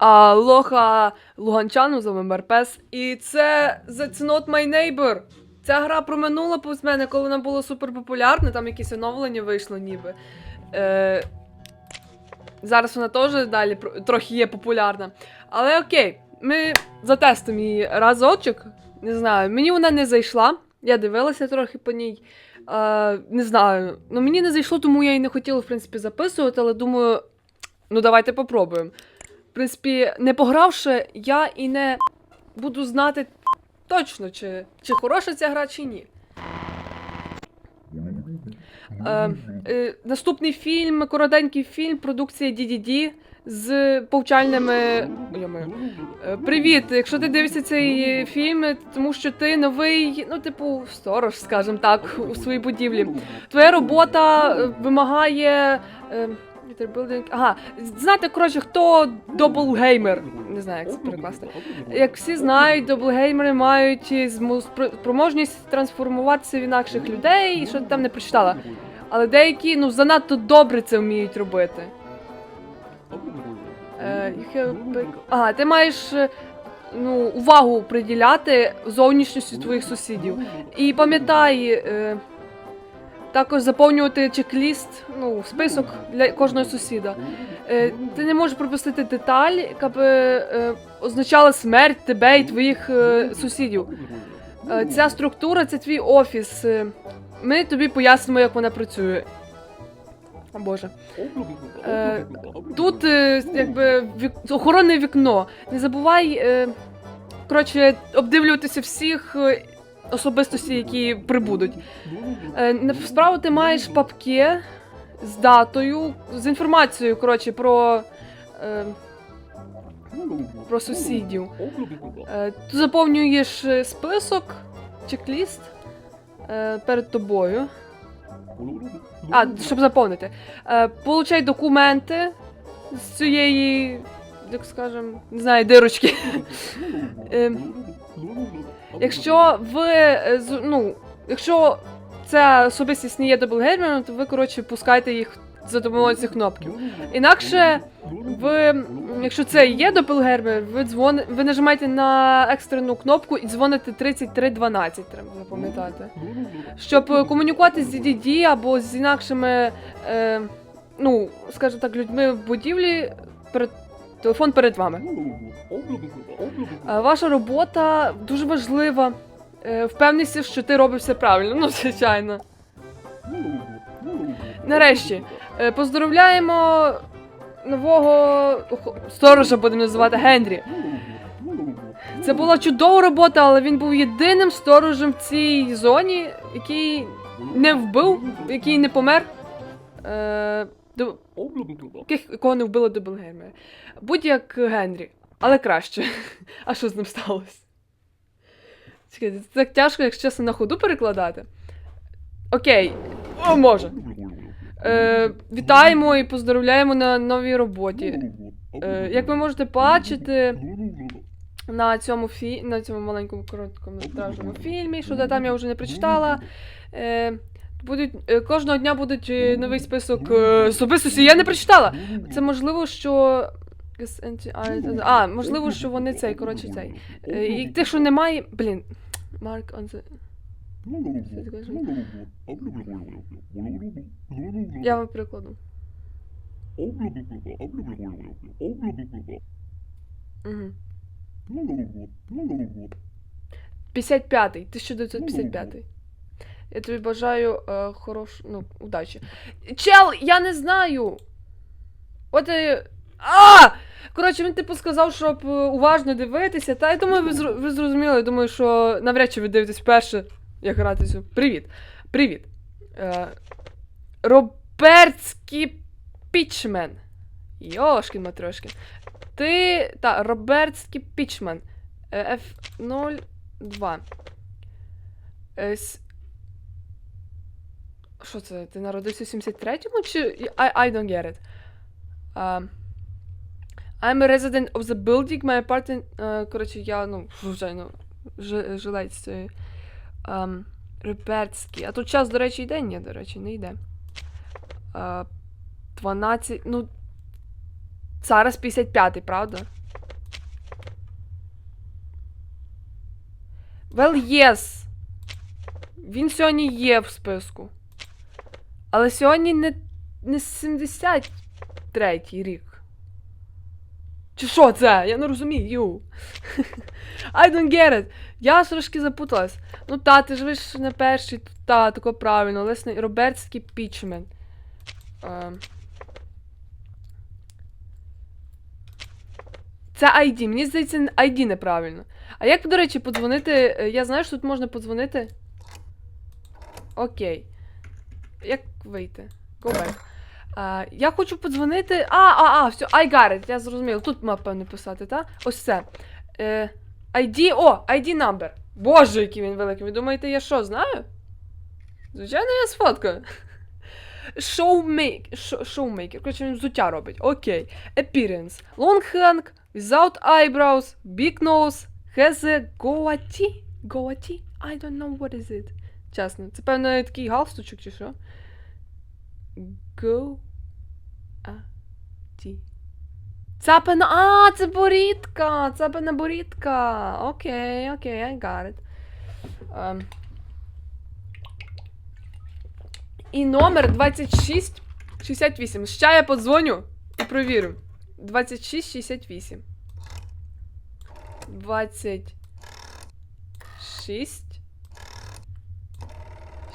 А лоха Луганчану за Мерпес. І це That's Not My Neighbor. Ця гра проминула повз мене, коли вона була супер популярна, там якісь оновлення вийшло ніби. Е, зараз вона теж далі трохи є популярна. Але окей, ми затестимо її разочок. Не знаю, мені вона не зайшла. Я дивилася трохи по ній. Е, не знаю. Ну мені не зайшло, тому я і не хотіла, в принципі, записувати, але думаю, ну давайте попробуємо. Принципі, не погравши, я і не буду знати точно, чи, чи хороша ця гра, чи ні. Е, е, наступний фільм, коротенький фільм, продукція DDD з повчальними. Е, Привіт! Якщо ти дивишся цей фільм, тому що ти новий, ну, типу, сторож, скажімо так, у своїй будівлі. Твоя робота е, вимагає. е, Building. Ага, знати, коротше, хто доблгеймер. Не знаю, як це перекласти. Як всі знають, доблгеймери мають спроможність трансформуватися в інакших людей, і що ти там не прочитала. Але деякі ну занадто добре це вміють робити. Е, Ага, ти маєш е, ну, увагу приділяти зовнішністю твоїх сусідів. І пам'ятай, е, також заповнювати чек-ліст, ну, список для кожного сусіда. Е, ти не можеш пропустити деталь, яка би е, означала смерть тебе і твоїх е, сусідів. Е, ця структура це твій офіс. Е, Ми тобі пояснимо, як вона працює. О Боже. Е, Тут е, якби вік... охоронне вікно. Не забувай, е, коротше, обдивлюватися всіх е, особистостей, які прибудуть. Е, справа ти маєш папки з датою, з інформацією, коротше, про, е, про сусідів. Е, ти заповнюєш список, чек-ліст перед тобою. А, щоб заповнити. Получай документи з цієї, як скажем, не знаю, дирочки. Якщо ви е, ну, якщо ця особистість не є доблгеймером, то ви, коротше, пускайте їх за допомогою цих кнопків. Інакше ви, якщо це є доppelganger, ви дзвони, ви нажимаєте на екстрену кнопку і дзвоните 3312, треба запам'ятати. Щоб е, комунікувати з DDD або з інакшими, е, ну, скажімо так, людьми в будівлі, телефон перед вами. Е, Ваша робота дуже важлива. Е, Впевнися, що ти робиш все правильно, ну, звичайно. Нарешті, е, поздоровляємо нового сторожа, будемо називати Генрі. Це була чудова робота, але він був єдиним сторожем в цій зоні, який не вбив, який не помер. Е, до, яких, якого не вбили до. Будь-як Генрі, але краще. А що з ним сталося? Чекайте, це так тяжко, якщо чесно, на ходу перекладати. Окей, о, може. Е, вітаємо і поздравляємо на новій роботі. Е, як ви можете бачити на цьому фі... на цьому маленькому короткометражному фільмі, що там я вже не прочитала. Е, будуть, е, кожного дня будуть е, новий список е, особистості. Я не прочитала. Це можливо, що. А, можливо, що вони цей, коротше, цей. Е, І тих, що немає. Блін. Марк on the... Я вам прикладу. Угу. 55-й, 1955. Я тобі бажаю е, хорош, ну, удачі. Чел, я не знаю. От. Е... А! Коротше, він типу сказав, щоб е, уважно дивитися. Та я думаю, ви, зро- ви зрозуміли. Я думаю, що навряд чи ви дивитесь вперше, як грати цю. Привіт. Привіт. Е, Робертський Пічмен. Йошкін матрошкін. Ти. Та, Робертський Пічмен. Е, F02. Е, с- що це? Ти народився в 73-му? Чи. I, I don't get it. Um, I'm a resident of the building, my apartment. Uh, коротше, я, ну, вже, ну, ж, жилець цієї. Ем, um, Реперський. А тут час, до речі, йде? Ні, до речі, не йде. Е, uh, 12. Ну. Зараз 55-й, правда? Well, yes. Він сьогодні є в списку. Але сьогодні не, не 73-й рік. Чи що це? Я не розумію. I don't get it. Я трошки запуталась. Ну та, ти ж ви ж не перший, та, тако правильно. Лесний Робертський пічмен. Ем. Це ID. Мені здається, ID неправильно. А як, до речі, подзвонити? Е, Я знаю, що тут можна подзвонити. Окей. Як вийти? Go back. А, я хочу подзвонити. А, а, а, все, I got it, я зрозумів. Тут мав певно писати, так? Ось це. Е, ID, о, ID number. Боже, який він великий. Ви думаєте, я що, знаю? Звичайно, я сфоткаю. Showmaker. Коротше, він взуття робить. Окей. Appearance. Long hand, without eyebrows, big nose, has a goatee. Goatee? I don't know what is it. Чесно. Це, певно, такий галстучок чи що? Go. А. Ті. Це. А, це борідка! Певно борідка. Окей, окей, I got it. Ем. І номер 2668. Ще я подзвоню і провірю. 2668. 26.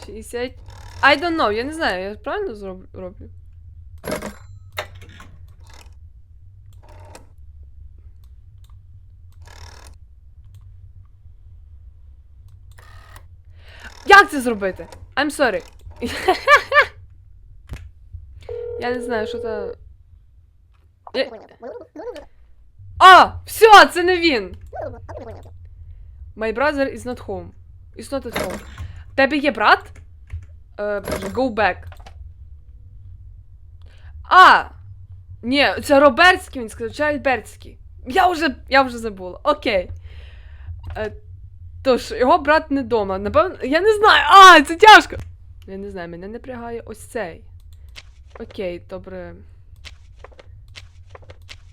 60. I don't know, я не знаю, я правильно зроб- роблю? Як це зробити? I'm sorry. Я не знаю, що це. Я... А! Все, це не він! My brother is not home. Is not at home. Тебе є брат? Е, боже, go back. А! Ні, це Робертський, він сказав, чи Альбертський. Я вже, я вже забула. Окей. Е, тож, його брат не вдома. Напевно, я не знаю. А, це тяжко! Я не знаю, мене напрягає ось цей. Окей, добре.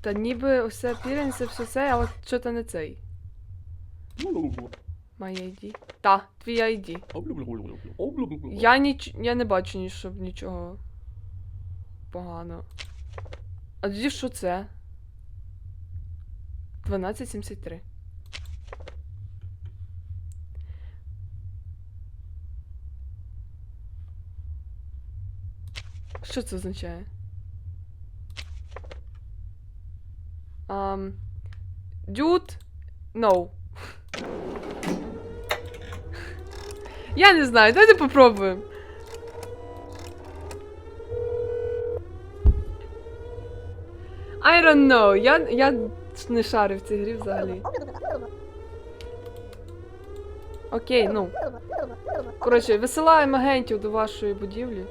Та ніби ось це appearance, це все це, але що то не цей. My ID. Та, твій ID. Я ніч... я не бачу ні, щоб нічого погано. А тоді що це? 1273. Що це означає? Um, dude? No. Я не знаю, давайте попробуємо. I don't know. Я, я не шарю в цій грі взагалі. Окей, ну. Коротше, висилаємо агентів до вашої будівлі.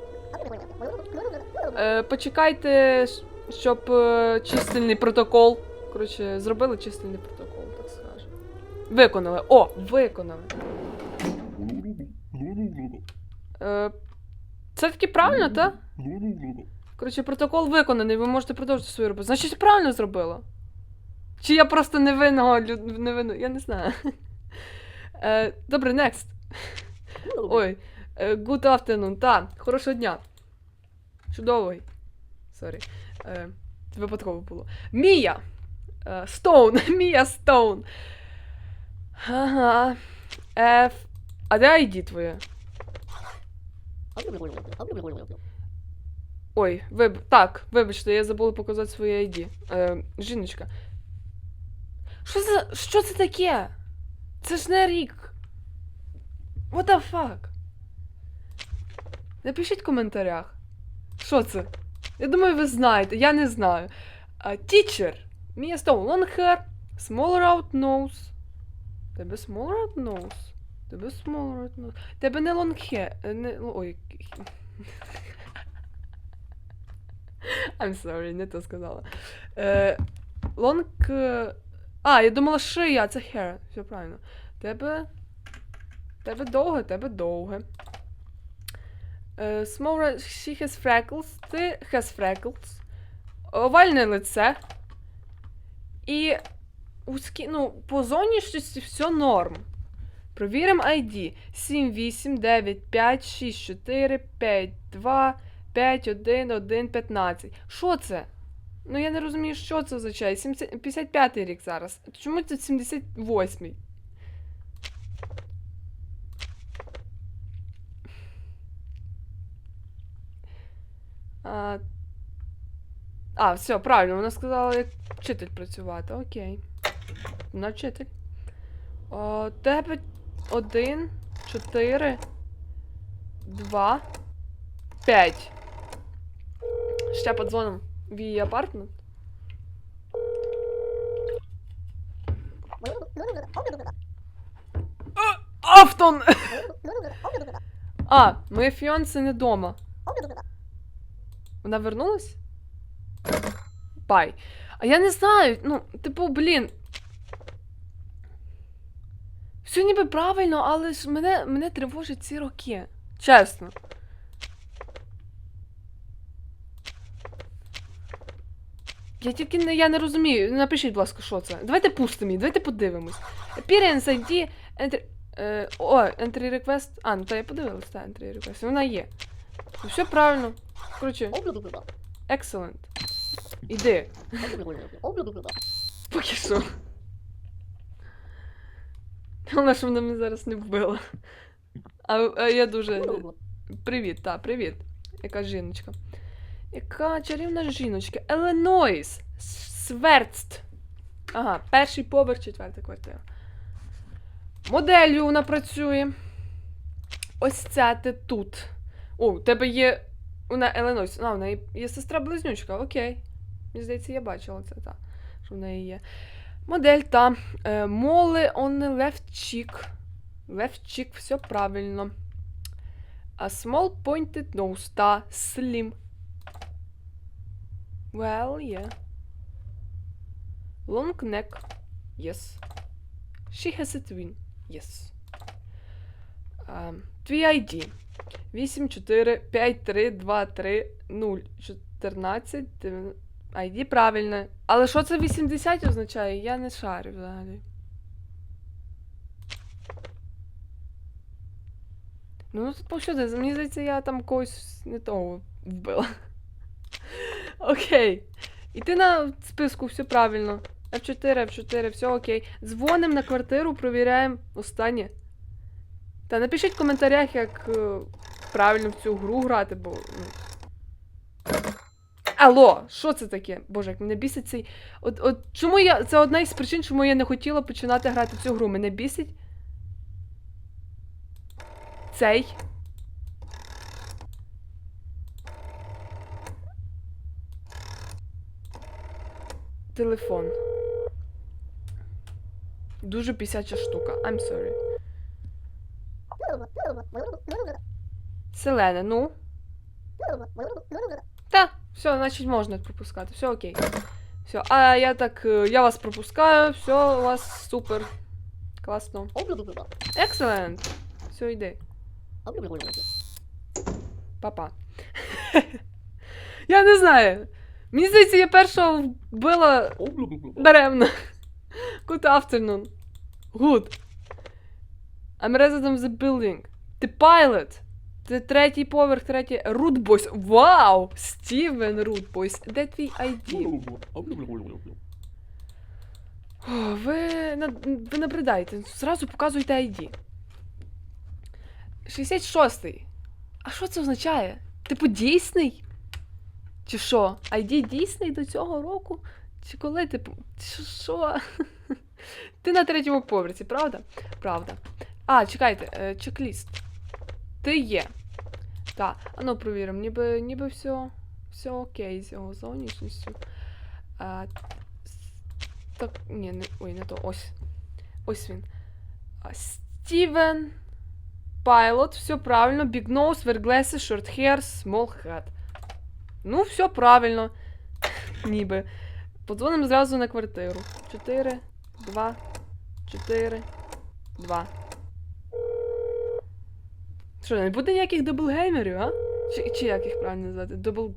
Е, почекайте, щоб е, чисельний протокол. Коротше, зробили чисельний протокол, так скажемо. Виконали. О, виконали. Е, це таки правильно, так? Коротше, протокол виконаний, ви можете продовжити свою роботу. Значить, правильно зробила. Чи я просто невинного лю- невинну, я не знаю. Е, добре, next. Ой, е, good afternoon, та, хорошого дня. Чудовий. Сорі. Е, випадково було. Мія! Стоун, Мія Стоун. Ага. F. А де ID твоє? Ой, виб... так, вибачте, я забула показати своє ID. Е, жіночка. Що за. Що це таке? Це ж не рік. What the fuck? Напишіть в коментарях. Що це? Я думаю, ви знаєте, я не знаю. Teacher. Мія Стоун. Long hair. Small round nose. Тебе small round nose. Тебе round. Тебе не long hair. е, Не... Ой. I'm sorry, не то сказала. Е, long... е, А, я думала шия, це hair. Все правильно. Тебе... Тебе довге, тебе довге. Е, small. She has freckles. Ти has freckles. Овальне лице. І... Узкі... Ну, по зовнішності все норм. Провіримо ID. 7, 8, 9, 5, 6, 4, 5, 2, 5, 1, 1, 15. Що це? Ну я не розумію, що це означає. 70 55 рік зараз. Чому тут 78? А, а, все, правильно, вона сказала, як вчитель працювати. Окей. Вона. О, тебе один, чотири, два, п'ять. Ще подзвоним в її апартмент. Автон! А, моє фіонце не дома. Вона вернулась? Бай. А я не знаю, ну, типу, блін. Все ніби правильно, але ж мене, мене тривожать ці роки. Чесно. Я тільки не, я не розумію. Напишіть, будь ласка, що це. Давайте пустимо її, давайте подивимось. Appearance ID. Entry, е, о, entry request. А, ну та я подивилась, та entry request. Вона є. Ну, все правильно. Коротше, excellent. Іди. Поки що. Головне, що вона мене зараз не вбила. А, а я дуже. Привіт, та, привіт. Яка жіночка. Яка чарівна жіночка. Еленойс. Сверцт. Ага, перший поверх, четверта квартира. Моделлю вона працює. Ось ця ти тут. О, у тебе є. Вона Еленойс. А, у неї є сестра-близнючка, окей. Мені здається, я бачила це, так. Що в неї є. Модель та. Е, Моле the left cheek. Left cheek, все правильно. A small pointed nose, та slim. Well, yeah. Long neck. Yes. She has a twin. Yes. Um, твій ID. 8, 4, 5, 3, 2, 3, 0, 14, 9. ID правильне. Але що це 80 означає? Я не шарю взагалі. Ну, тут повсюди, мені здається, я там когось не того вбила. Окей. І ти на списку, все правильно. F4, F4, все окей. Дзвоним на квартиру, провіряємо останнє. Та напишіть в коментарях, як е, правильно в цю гру грати, бо. Алло, що це таке? Боже, як мене бісить цей. От, от чому я. Це одна із причин, чому я не хотіла починати грати цю гру. Мене бісить. Цей. Телефон. Дуже пісяча штука. I'm sorry. Селена, ну. Все, значить можна пропускати. Все окей. Все, а я так. е, Я вас пропускаю, все, у вас супер. Класно. Excellent. Все, йди. Папа. я не знаю. Мені здається, я перша вбила даремно. Good afternoon. Good. I'm resident of the building. The pilot. Це третій поверх, третій. Рудбойс. Вау! Стівен Рудбойс. Де твій ID? О, Ви, ви набридаєте. Зразу показуйте ID. 66-й. А що це означає? Типу дійсний? Чи що? ID дійсний до цього року? Чи коли типу? Чи Що? Ти на третьому поверсі, правда? Правда. А, чекайте, е, чек-ліст. Ти є. Так, а ну провіримо, ніби, ніби все, все окей з його зовнішністю. А, так, ні, не, ой, не то, ось. Ось він. А, Стівен. Пайлот, все правильно. Big nose, wear glasses, short hair, small hat. Ну, все правильно. Ніби. Подзвонимо зразу на квартиру. 4, 2, 4, 2. Що, не буде ніяких даблгеймерів, а? Чи, чи як їх правильно назвати? Дабл...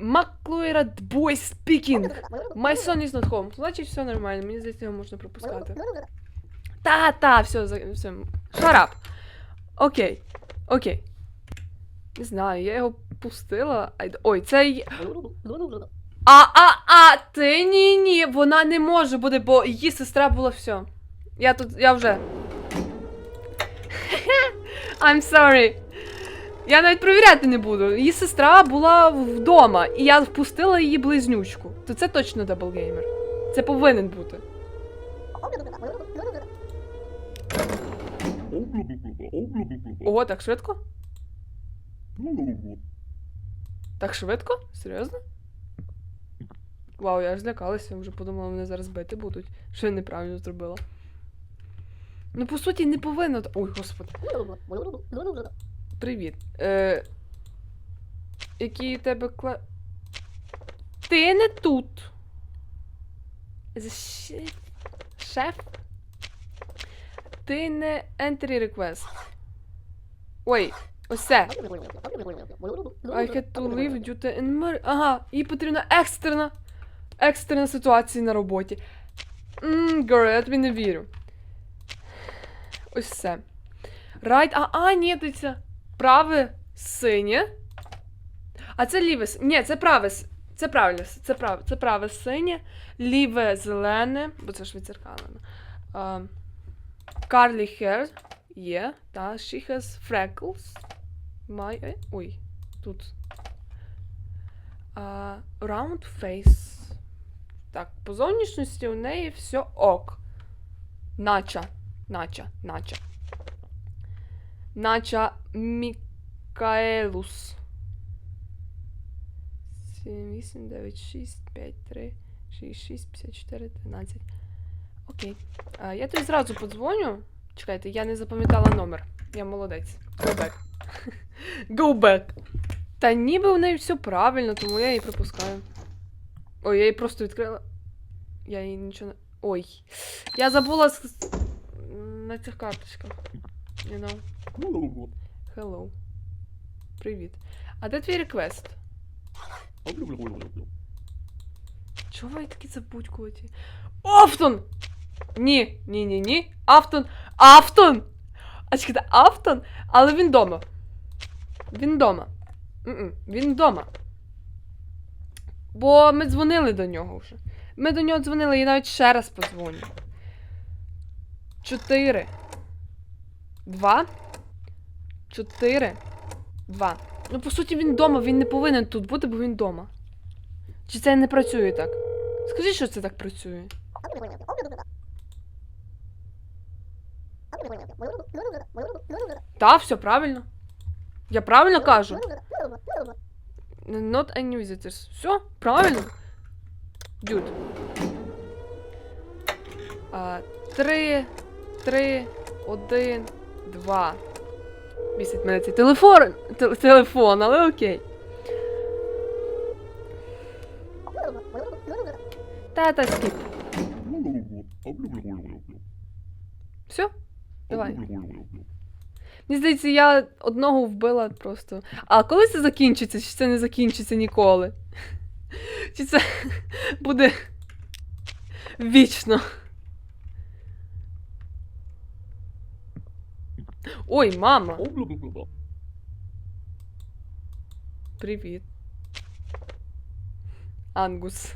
Маклуера boy speaking. My son is not home. Значить, все нормально, мені здається, його можна пропускати. Та, та, все, за- все. Шарап. Окей. Окей. Не знаю, я його пустила. Ой, це. й- А, а, а, ти ні, ні, вона не може бути, бо її сестра була все. Я тут, я вже. I'm sorry. Я навіть перевіряти не буду. Її сестра була вдома, і я впустила її близнючку. То це точно даблгеймер. Це повинен бути. Ого, так швидко? Так швидко? Серйозно? Вау, я аж злякалася, вже подумала, мене зараз бити будуть. Що я неправильно зробила. Ну, по суті, не повинно. Ой, господи. Привіт. Е, які тебе кла. Ти не тут. З- Шеф? Ти не entry request. Ой, ось. I had to leave due to emer- Ага, їй потрібна екстрена. Екстрена ситуація на роботі. Ммм, girl, я тобі не вірю. Ось це. Right, а, а, ні, дивіться. Праве синє. А це ліве. Ні, це праве. Це правильно. Це праве, це праве синє, ліве зелене, бо це ж відзеркалено. Curly hair є, та she has freckles. My, ой, тут. А, round face. Так, по зовнішності у неї все ок. Нача. Нача, нача. Нача Мікаелус. 7, 8, 9, 6, 5, 3, 6, 6, 54, 13. Окей. А, я тобі зразу подзвоню. Чекайте, я не запам'ятала номер. Я молодець. Go back. Go back. Та ніби у неї все правильно, тому я її пропускаю. Ой, я її просто відкрила. Я її нічого не. Ой. Я забула на цих карточках. You know. Hello. Привіт. А де твій реквест? Чого ви такі забудькуваті? Автон! Ні, ні, ні, ні. Автон. Автон! А чекайте, Автон? Але він вдома. Він вдома. М-м, Він вдома. Бо ми дзвонили до нього вже. Ми до нього дзвонили, я навіть ще раз подзвоню. Чотири. Два. Чотири. Два. Ну, по суті, він вдома, він не повинен тут бути, бо він вдома. Чи це не працює так? Скажіть, що це так працює. Та, все правильно. Я правильно кажу. Not any visitors. Все, правильно. Дюд. Три, три, один, два. Місить мене цей телефон, те- телефон, але окей. Та-та скіп. Все? Давай. Мені здається, я одного вбила просто. А коли це закінчиться? Чи це не закінчиться ніколи? Чи це буде вічно? Ой, мама, привіт. Ангус.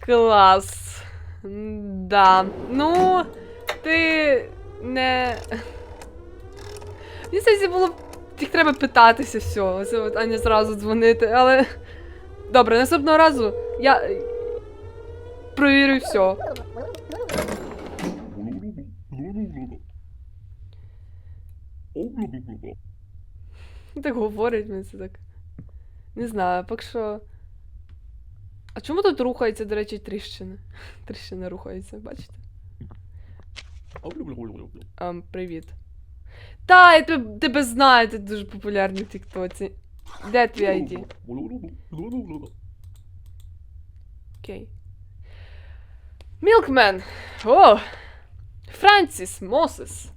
Клас. Да. Ну, ти не. Мені здається, було б. Треба питатися все, а не зразу дзвонити, але. Добре, наступного разу я. Провірю все. Так говорить мені це так. Не знаю, поки що. А чому тут рухається, до речі, тріщини? Тріщини рухаються, бачите? Ем, привіт. Та, я тебе, тебе знаю, ти дуже популярний в Тіктоці. Де твій ID? Окей. Мілкмен! О! Франсіс Мосес.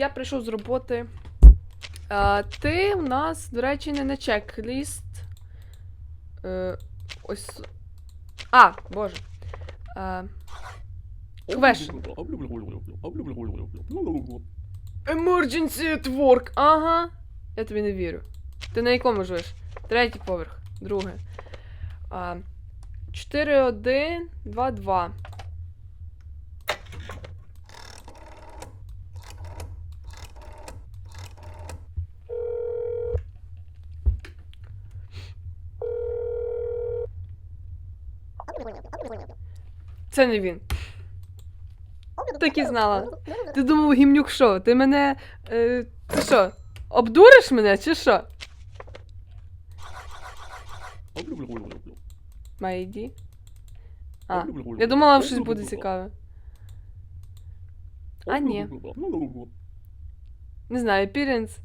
Я прийшов з роботи А, ти у нас, до речі, не на чек-ліст. Е, ось. А, боже. А, Квеш. Emergency at work. Ага. Я тобі не вірю. Ти на якому живеш? Третій поверх. Друге. А, 4, 1, 2, 2. Це не він. Так і знала. Ти думав, гімнюк що? Ти мене. Е, ти що? Обдуриш мене чи що? Майді. А, я думала, щось буде цікаве. А, ні. Не знаю, appearance.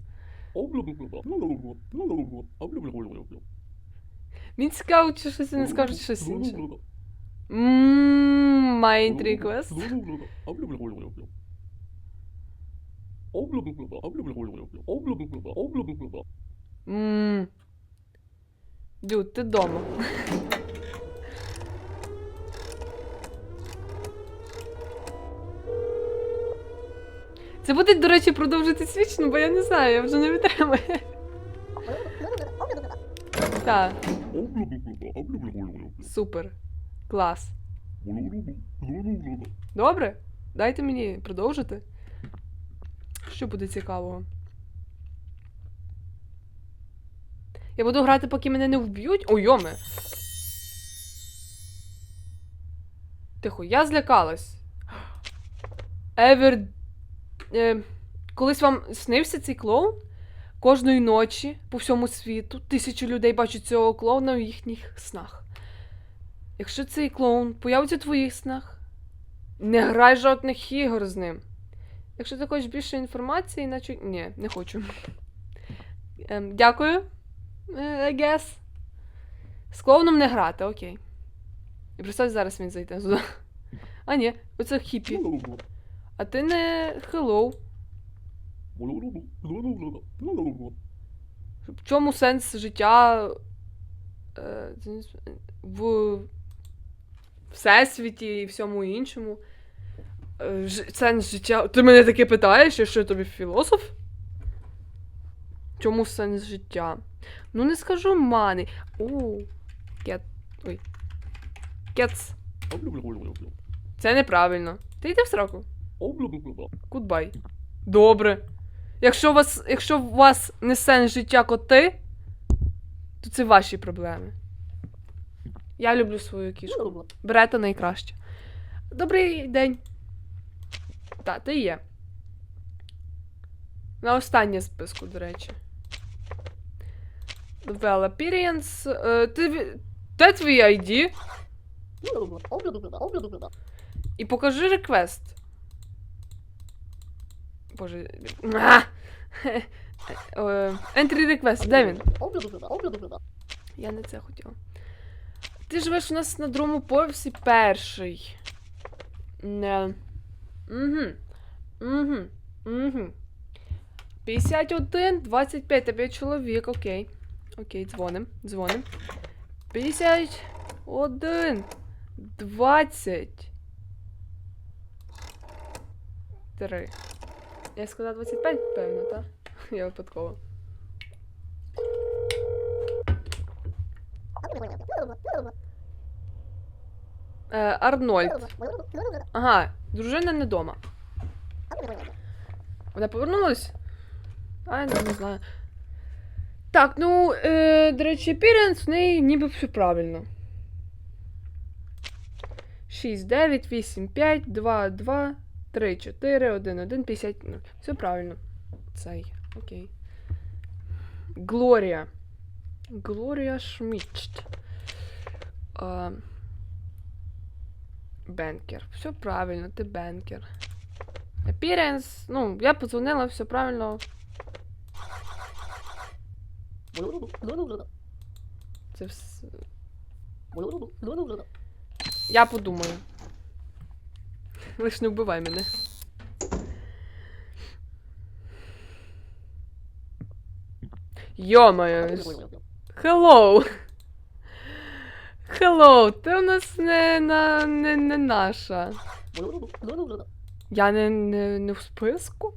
Він цікаво, чи щось не скаже щось інше. Ммм, mind request. Ммм. Дюд, ти дома. Це буде, до речі, продовжити вічно, бо я не знаю, я вже не витримаю. Так, супер. Клас. Добре? Дайте мені продовжити. Що буде цікавого? Я буду грати, поки мене не вб'ють. Ой, йоме. Тихо, я злякалась. Евер. Е, колись вам снився цей клоун? Кожної ночі по всьому світу тисячі людей бачать цього клоуна в їхніх снах. Якщо цей клоун появиться в твоїх снах, не грай жодних ігор з ним. Якщо ти хочеш більше інформації, наче. Ні, не хочу. Ем, дякую. Е, I guess. З клоуном не грати, окей. І представь, зараз він зайде сюди. А, ні, оце хіпі. А ти не hello. В чому сенс життя е, в всесвіті і всьому іншому? Е, Сенс життя. Ти мене таке питаєш, я що я тобі філософ? Чому сенс життя? Ну не скажу мани. О, кет. Ой. Кец. Це неправильно. Ти йди в сраку. Гудбай. Добре. Якщо у вас, якщо у вас не сенс життя коти, то це ваші проблеми. Я люблю свою кішку. Берете найкраще. Добрий день. Та, ти є. На останнє списку, до речі. Well appearance. Е, ти, де твій ID? І покажи реквест. Боже. А! Е, Entry request, де він? Я не це хотіла. Ти живеш у нас на другому поверсі перший. Не. Угу. Угу. Угу. 51, 25, тебе чоловік, окей. Окей, дзвоним, дзвоним. 51, 20. 3. Я сказала 25, певно, так? Я випадково. Е, Арнольд. Ага, дружина не вдома. Вона повернулась? А, не знаю. Так, ну, е, до речі, appearance в неї ніби все правильно. 6, 9, 8, 5, 2, 2, 3, 4, 1, 1, 50. Ну, все правильно. Цей. Окей. Глорія. Глорія Шмічт. А, Бенкер. Все правильно, ти бенкер. Appearance. Ну, я подзвонила, все правильно. Це все. Я подумаю. Лиш не вбивай мене. Йо-моє. Hello. Hello, ти у нас не, на, не, не наша. Я не, не, не в списку?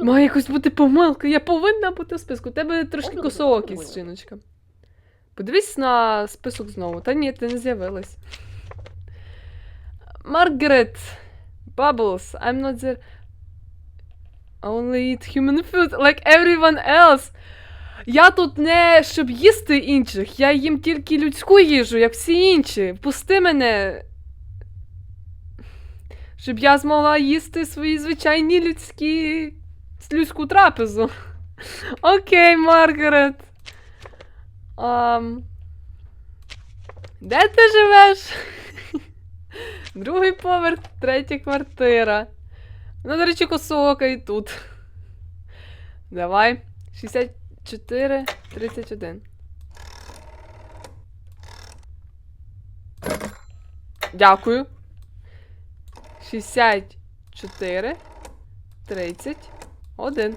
Має якось бути помилка. Я повинна бути в списку. У тебе трошки косоокий, жіночка. Подивись на список знову. Та ні, ти не з'явилась. Маргарет. Bubbles. I'm not there. I only eat human food like everyone else. Я тут не щоб їсти інших, я їм тільки людську їжу, як всі інші. Пусти мене. Щоб я змогла їсти свої звичайні людські. людську трапезу. Окей, Маргарет. Ам... Де ти живеш? Другий поверх, третя квартира. Ну, до речі, косока і тут. Давай. 64, 31. Дякую. 64, 31.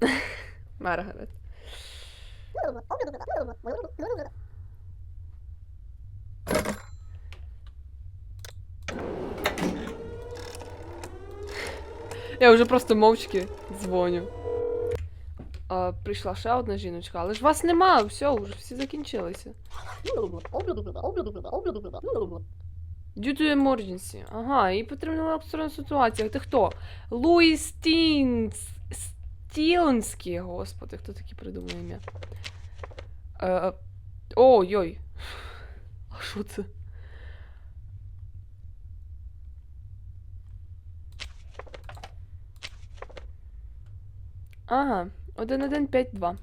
Маргарет. Я вже просто мовчки дзвоню. А, прийшла ще одна жіночка, але ж вас нема, все, вже всі закінчилися. Due to emergency. Ага, і потрібна екстрена ситуація. Ти хто? Луїс Стінс... Стілнський, господи, хто такий придумав ім'я? Е, Ой-ой. А що це? Ага, 1152.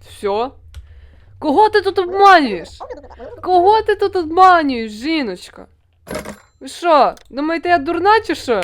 Все? Кого ти тут обманюєш? Кого ти тут обманюєш, жіночка? Ви що, думаєте, я дурна чи що?